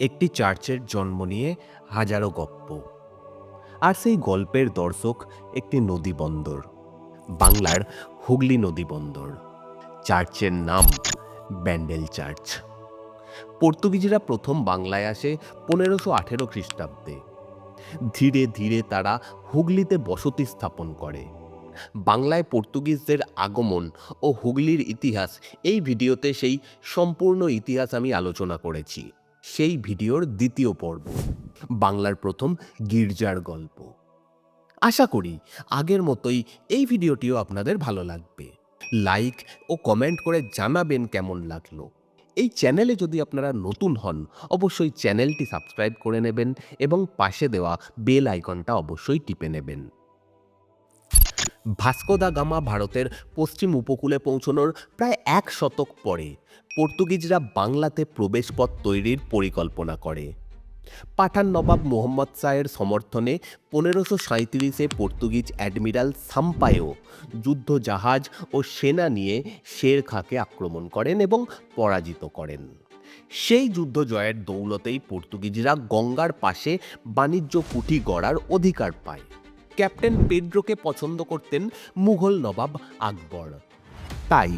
একটি চার্চের জন্ম নিয়ে হাজারো গপ্প। আর সেই গল্পের দর্শক একটি নদী বন্দর, বাংলার হুগলি নদী বন্দর। চার্চের নাম ব্যান্ডেল চার্চ। পর্তুগিজরা প্রথম বাংলায় আসে পনেরোশো আঠেরো খ্রিস্টাব্দে। ধীরে ধীরে তারা হুগলিতে বসতি স্থাপন করে। বাংলায় পর্তুগিজদের আগমন ও হুগলির ইতিহাস এই ভিডিওতে সেই সম্পূর্ণ ইতিহাস আমি আলোচনা করেছি। সেই ভিডিওর দ্বিতীয় পর্ব, বাংলার প্রথম গির্জার গল্প। আশা করি আগের মতোই এই ভিডিওটিও আপনাদের ভালো লাগবে। লাইক ও কমেন্ট করে জানাবেন কেমন লাগল। এই চ্যানেলে যদি আপনারা নতুন হন, অবশ্যই চ্যানেলটি সাবস্ক্রাইব করে নেবেন এবং পাশে দেওয়া বেল আইকনটা অবশ্যই টিপে নেবেন। ভাস্কো দা গামা ভারতের পশ্চিম উপকূলে পৌঁছনোর প্রায় এক শতক পরে পর্তুগিজরা বাংলাতে প্রবেশপথ তৈরির পরিকল্পনা করে। পাঠান নবাব মোহাম্মদ শাহের সমর্থনে পনেরোশো সাঁত্রিশে পর্তুগিজ অ্যাডমিরাল সাম্পায়ো যুদ্ধ জাহাজ ও সেনা নিয়ে শের খাঁকে আক্রমণ করেন এবং পরাজিত করেন। সেই যুদ্ধ জয়ের দৌলতেই পর্তুগিজরা গঙ্গার পাশে বাণিজ্য কুঠি গড়ার অধিকার পায়। ক্যাপ্টেন পেড্রোকে পছন্দ করতেন মুঘল নবাব আকবর। তাই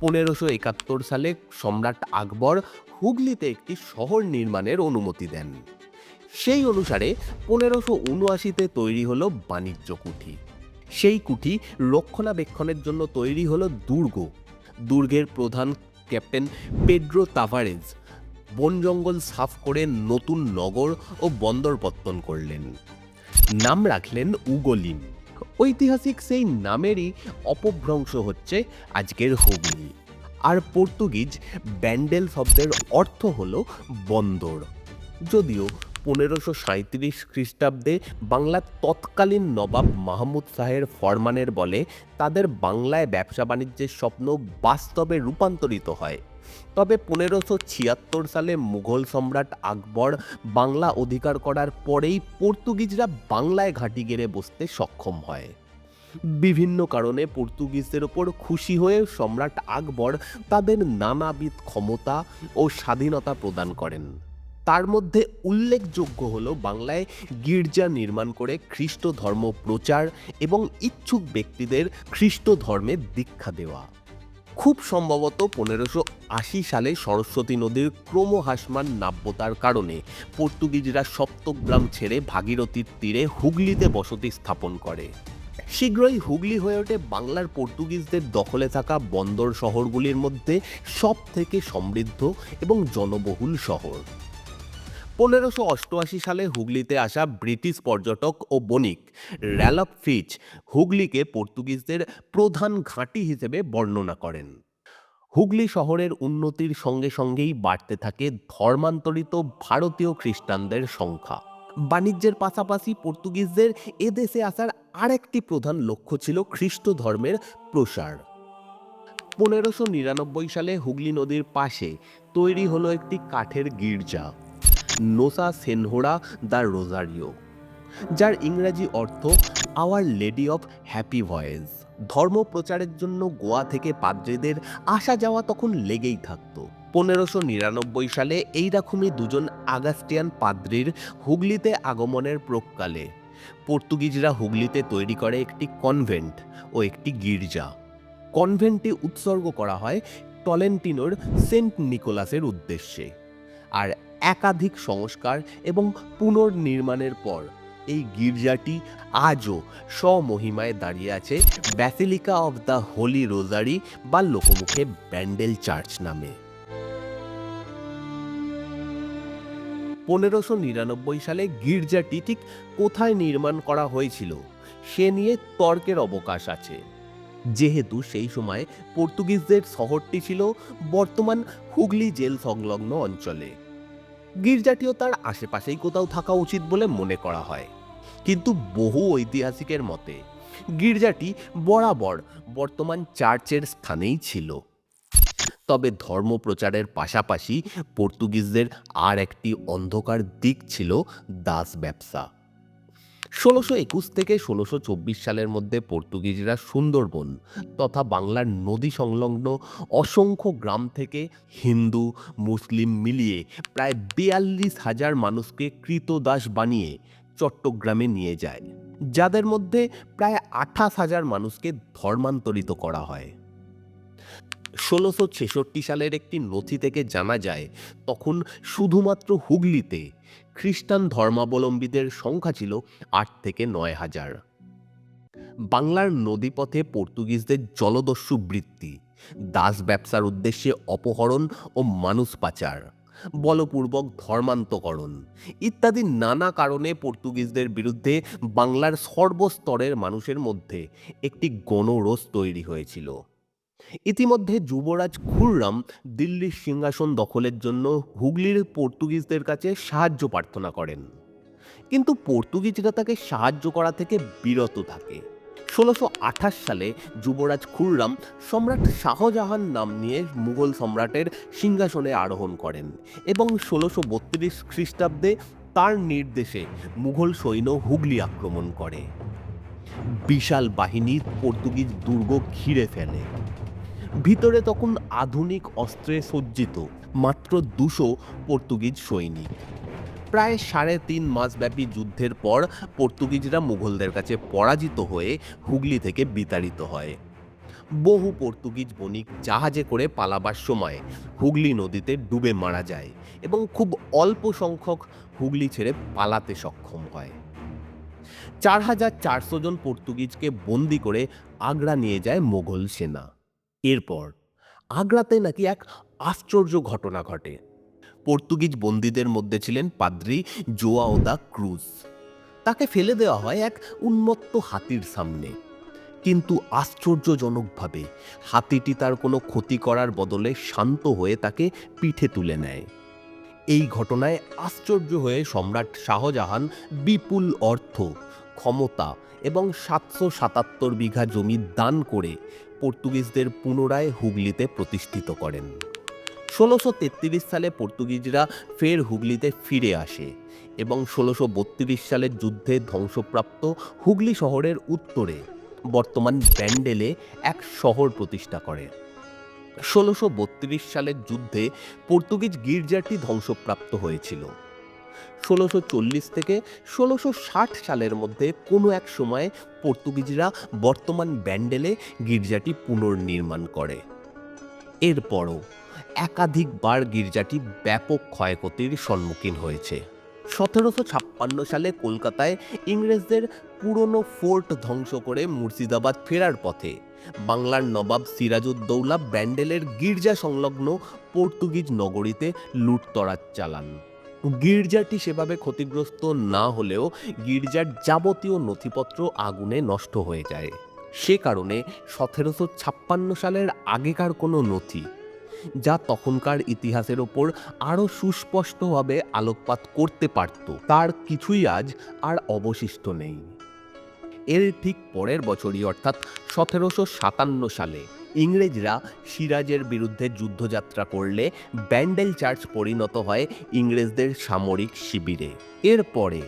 পনেরোশো একাত্তর সালে সম্রাট আকবর হুগলিতে একটি শহর নির্মাণের অনুমতি দেন। সেই অনুসারে পনেরোশো উনআশিতে তৈরি হলো বাণিজ্য কুঠি। সেই কুঠি রক্ষণাবেক্ষণের জন্য তৈরি হলো দুর্গ। দুর্গের প্রধান ক্যাপ্টেন পেড্রো তাভারেজ বন জঙ্গল সাফ করে নতুন নগর ও বন্দর পত্তন করলেন। নাম রাখলেন উগলিন। ঐতিহাসিক সেই নামেরই অপভ্রংশ হচ্ছে আজকের হুগলি। আর পর্তুগিজ ব্যান্ডেল শব্দের অর্থ হল বন্দর। যদিও পনেরোশো সাঁত্রিশ খ্রিস্টাব্দে বাংলার তৎকালীন নবাব মাহমুদ শাহের ফরমানের বলে তাদের বাংলায় ব্যবসা বাণিজ্যের স্বপ্ন বাস্তবে রূপান্তরিত হয়। তবে পনেরোশো ছিয়াত্তর সালে মুঘল সম্রাট আকবর বাংলা অধিকার করার পরেই পর্তুগিজরা বাংলায় ঘাঁটি গেড়ে বসতে সক্ষম হয়। বিভিন্ন কারণে পর্তুগিজদের ওপর খুশি হয়ে সম্রাট আকবর তাদের নানাবিধ ক্ষমতা ও স্বাধীনতা প্রদান করেন। তার মধ্যে উল্লেখযোগ্য হল বাংলায় গির্জা নির্মাণ করে খ্রিস্ট ধর্ম প্রচার এবং ইচ্ছুক ব্যক্তিদের খ্রিস্ট ধর্মে দীক্ষা দেওয়া। খুব সম্ভবত পনেরোশো আশি সালে সরস্বতী নদীর ক্রমহাসমান নাব্যতার কারণে পর্তুগিজরা সপ্তগ্রাম ছেড়ে ভাগীরথীর তীরে হুগলিতে বসতি স্থাপন করে। শীঘ্রই হুগলি হয়ে ওঠে বাংলার পর্তুগিজদের দখলে থাকা বন্দর শহরগুলির মধ্যে সব থেকে সমৃদ্ধ এবং জনবহুল শহর। পনেরোশো অষ্টআশি সালে হুগলিতে আসা ব্রিটিশ পর্যটক ও বণিক র্যালফ ফিচ হুগলিকে পর্তুগিজদের প্রধান ঘাঁটি হিসেবে বর্ণনা করেন। হুগলি শহরের উন্নতির সঙ্গে সঙ্গেই বাড়তে থাকে ধর্মান্তরিত ভারতীয় খ্রিস্টানদের সংখ্যা। বাণিজ্যের পাশাপাশি পর্তুগিজদের এদেশে আসার আরেকটি প্রধান লক্ষ্য ছিল খ্রিস্ট ধর্মের প্রসার। পনেরোশো নিরানব্বই সালে হুগলি নদীর পাশে তৈরি হলো একটি কাঠের গির্জা। নোসা সেনহোরা দ্য রোজারিও, যার ইংরাজি অর্থ Our Lady of Happy Voyage ধর্ম প্রচারের জন্য গোয়া থেকে পাদ্রীদের আসা যাওয়া তখন লেগেই থাকতো। পনেরোশো নিরানব্বই সালে এইরকমই দুজন আগাস্টিয়ান পাদ্রির হুগলিতে আগমনের প্রকালে পর্তুগিজরা হুগলিতে তৈরি করে একটি কনভেন্ট ও একটি গির্জা। কনভেন্টটি উৎসর্গ করা হয় টলেন্টিনোর সেন্ট নিকোলাসের উদ্দেশ্যে। আর একাধিক সংস্কার এবং পুনর্নির্মাণের পর, এই গির্জাটি আজও স্বমহিমায় দাঁড়িয়ে আছে Basilica of the Holy Rosary বা লোকমুখে ব্যান্ডেল চার্চ নামে। পনেরোশো নিরানব্বই সালে গির্জাটি ঠিক কোথায় নির্মাণ করা হয়েছিল, সে নিয়ে তর্কের অবকাশ আছে। যেহেতু সেই সময় পর্তুগিজদের শহরটি ছিল বর্তমান হুগলি জেল সংলগ্ন অঞ্চলে। গির্জাটিও তার আশেপাশেই কোথাও থাকা উচিত বলে মনে করা হয়। কিন্তু বহু ঐতিহাসিকের মতে, গির্জাটি বরাবর বর্তমান চার্চের স্থানেই ছিল। তবে ধর্ম প্রচারের পাশাপাশি পর্তুগিজদের আর একটি অন্ধকার দিক ছিল দাস ব্যবসা। ষোলোশো একুশ থেকে ষোলোশো চব্বিশ সালের মধ্যে পর্তুগিজরা সুন্দরবন তথা বাংলার নদী সংলগ্ন অসংখ্য গ্রাম থেকে হিন্দু, মুসলিম মিলিয়ে প্রায় বিয়াল্লিশ হাজার মানুষকে কৃতদাস বানিয়ে চট্টগ্রামে নিয়ে যায়, যাদের মধ্যে প্রায় আঠাশ হাজার মানুষকে ধর্মান্তরিত করা হয়। ষোলোশো ছেষট্টি সালের একটি নথি থেকে জানা যায়, তখন শুধুমাত্র হুগলিতে খ্রিস্টান ধর্মাবলম্বীদের সংখ্যা ছিল আট থেকে নয় হাজার। বাংলার নদীপথে পর্তুগিজদের জলদস্যু বৃত্তি, দাস ব্যবসার উদ্দেশ্যে অপহরণ ও মানুষ পাচার, বলপূর্বক ধর্মান্তকরণ ইত্যাদি নানা কারণে পর্তুগিজদের বিরুদ্ধে বাংলার সর্বস্তরের মানুষের মধ্যে একটি গণরোষ তৈরি হয়েছিল। ইতিমধ্যে যুবরাজ খুররাম দিল্লির সিংহাসন দখলের জন্য হুগলির পর্তুগিজদের কাছে সাহায্য প্রার্থনা করেন। কিন্তু পর্তুগিজরা তাকে সাহায্য করা থেকে বিরত থাকে। ষোলোশো সালে যুবরাজ খুররাম সম্রাট শাহজাহান নাম নিয়ে মুঘল সম্রাটের সিংহাসনে আরোহণ করেন এবং ষোলোশো বত্রিশ খ্রিস্টাব্দে তার নির্দেশে মুঘল সৈন্য হুগলি আক্রমণ করে। বিশাল বাহিনী পর্তুগিজ দুর্গ ঘিরে ফেলে। ভিতরে তখন আধুনিক অস্ত্রে সজ্জিত মাত্র দুশো পর্তুগিজ সৈনিক। প্রায় সাড়ে তিন মাসব্যাপী যুদ্ধের পর পর্তুগিজরা মুঘলদের কাছে পরাজিত হয়ে হুগলি থেকে বিতাড়িত হয়। বহু পর্তুগিজ বণিক জাহাজে করে পালাবার সময় হুগলি নদীতে ডুবে মারা যায় এবং খুব অল্প সংখ্যক হুগলি ছেড়ে পালাতে সক্ষম হয়। চার হাজার চারশো জন পর্তুগিজকে বন্দি করে আগ্রা নিয়ে যায় মোগল সেনা। এরপর আগ্রাতে নাকি এক আশ্চর্য ঘটনা ঘটে। পর্তুগিজ বন্দীদের মধ্যে ছিলেন পাদ্রি জোয়াওদা ক্রুজ। তাকে ফেলে দেওয়া হয় এক উন্মত্ত হাতির সামনে। কিন্তু আশ্চর্যজনকভাবে হাতিটি তার কোনো ক্ষতি করার বদলে শান্ত হয়ে তাকে পিঠে তুলে নেয়। এই ঘটনায় আশ্চর্য হয়ে সম্রাট শাহজাহান বিপুল অর্থ, ক্ষমতা এবং সাতশো সাতাত্তর বিঘা জমি দান করে পর্তুগিজদের পুনরায় হুগলিতে প্রতিষ্ঠিত করেন। ষোলোশো তেত্রিশ সালে পর্তুগিজরা ফের হুগলিতে ফিরে আসে এবং ষোলোশো বত্রিশ সালের যুদ্ধে ধ্বংসপ্রাপ্ত হুগলি শহরের উত্তরে বর্তমান ব্যান্ডেলে এক শহর প্রতিষ্ঠা করে। ষোলোশো বত্রিশ সালের যুদ্ধে পর্তুগিজ গির্জাটি ধ্বংসপ্রাপ্ত হয়েছিল। ষোলোশো চল্লিশ থেকে ষোলোশো ষাট সালের মধ্যে কোনো এক সময় পর্তুগিজরা বর্তমান ব্যান্ডেলে গির্জাটি পুনর্নির্মাণ করে। এরপরও একাধিকবার গির্জাটি ব্যাপক ক্ষয়ক্ষতির সম্মুখীন হয়েছে। সতেরোশো ছাপ্পান্ন সালে কলকাতায় ইংরেজদের পুরনো ফোর্ট ধ্বংস করে মুর্শিদাবাদ ফেরার পথে বাংলার নবাব সিরাজউদ্দৌলা ব্যান্ডেলের গির্জা সংলগ্ন পর্তুগিজ নগরীতে লুটতরাজ চালান। গির্জাটি সেভাবে ক্ষতিগ্রস্ত না হলেও গির্জার যাবতীয় নথিপত্র আগুনে নষ্ট হয়ে যায়। সে কারণে সতেরোশো ছাপ্পান্ন সালের আগেকার কোনো নথি, যা তখনকার ইতিহাসের ওপর আরও সুস্পষ্টভাবে আলোকপাত করতে পারত, তার কিছুই আজ আর অবশিষ্ট নেই। এর ঠিক পরের বছরই, অর্থাৎ সতেরোশো সাতান্ন সালে ইংরেজরা সিরাজের বিরুদ্ধে যুদ্ধযাত্রা করলে ব্যান্ডেল চার্চ পরিণত হয় ইংরেজদের সামরিক শিবিরে। এরপরে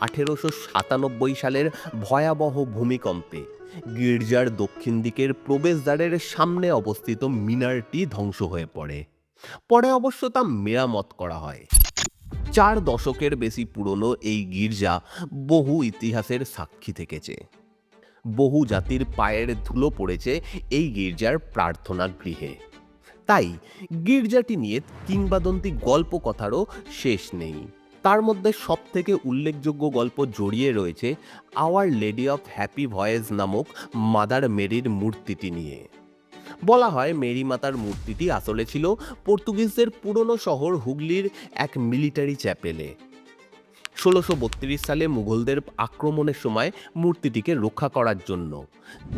আঠেরোশো সাতানব্বই সালের ভয়াবহ ভূমিকম্পে গির্জার দক্ষিণ দিকের প্রবেশদ্বারের সামনে অবস্থিত মিনারটি ধ্বংস হয়ে পড়ে। পরে অবশ্য তা মেরামত করা হয়। চার দশকের বেশি পুরনো এই গির্জা বহু ইতিহাসের সাক্ষী থেকেছে। বহু জাতির পায়ের ধুলো পড়েছে এই গির্জার প্রার্থনা গৃহে। তাই গির্জাটি নিয়ে কিংবদন্তি গল্প কথারও শেষ নেই। তার মধ্যে সব থেকে উল্লেখযোগ্য গল্প জড়িয়ে রয়েছে Our Lady of Happy Voyage নামক মাদার মেরির মূর্তিটি নিয়ে। বলা হয় মেরি মাতার মূর্তিটি আসলে ছিল পর্তুগিজদের পুরনো শহর হুগলির এক মিলিটারি চ্যাপেলে। ষোলোশো সালে মুঘলদের আক্রমণের সময় মূর্তিটিকে রক্ষা করার জন্য।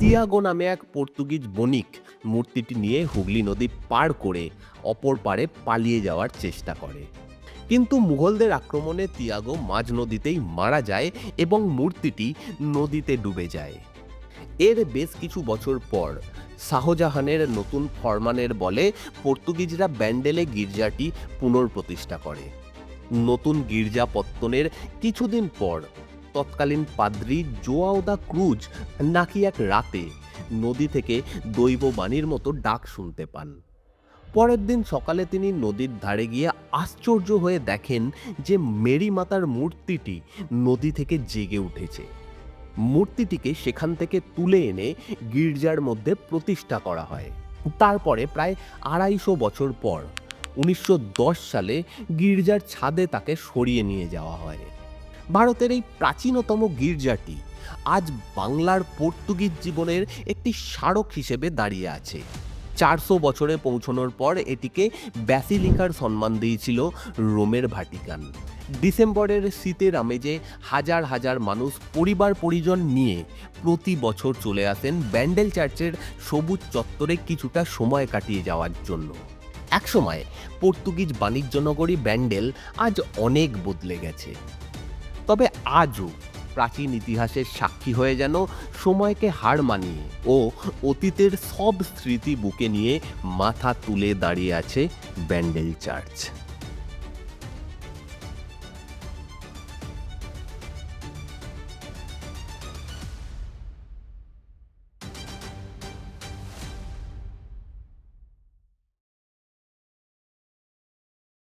তিয়াগো নামে এক পর্তুগিজ বণিক মূর্তিটি নিয়ে হুগলি নদী পার করে অপর পারে পালিয়ে যাওয়ার চেষ্টা করে। কিন্তু মুঘলদের আক্রমণে তিয়াগো মাঝ নদীতেই মারা যায় এবং মূর্তিটি নদীতে ডুবে যায়। এর বেশ কিছু বছর পর শাহজাহানের নতুন ফরমানের বলে পর্তুগিজরা ব্যান্ডেলে গির্জাটি পুনর্প্রতিষ্ঠা করে। নতুন গির্জা পত্তনের কিছুদিন পর। তৎকালীন পাদ্রি জোয়াওদা ক্রুজ নাকি এক রাতে নদী থেকে দৈববাণীর মতো ডাক শুনতে পান। পরের দিন সকালে তিনি নদীর ধারে গিয়ে আশ্চর্য হয়ে দেখেন যে মেরি মাতার মূর্তিটি নদী থেকে জেগে উঠেছে। মূর্তিটিকে সেখান থেকে তুলে এনে গির্জার মধ্যে প্রতিষ্ঠা করা হয়। তারপরে প্রায় আড়াইশো বছর পর উনিশশো দশ সালে গির্জার ছাদে তাকে সরিয়ে নিয়ে যাওয়া হয়। ভারতের এই প্রাচীনতম গির্জাটি আজ বাংলার পর্তুগিজ জীবনের একটি স্মারক হিসেবে দাঁড়িয়ে আছে। চারশো বছরে পৌঁছানোর পর এটিকে ব্যাসিলিকার সম্মান দিয়েছিল রোমের ভাটিকান। ডিসেম্বরের শীতের আমেজে হাজার হাজার মানুষ পরিবার পরিজন নিয়ে প্রতি বছর চলে আসেন ব্যান্ডেল চার্চের সবুজ চত্বরে কিছুটা সময় কাটিয়ে যাওয়ার জন্য। একসময় পর্তুগিজ বাণিজ্য নগরী ব্যান্ডেল আজ অনেক বদলে গেছে। তবে আজও প্রাচীন ইতিহাসের সাক্ষী হয়ে যেন সময়কে হার মানিয়ে ও অতীতের সব স্মৃতি বুকে নিয়ে মাথা তুলে দাঁড়িয়ে আছে ব্যান্ডেল চার্চ।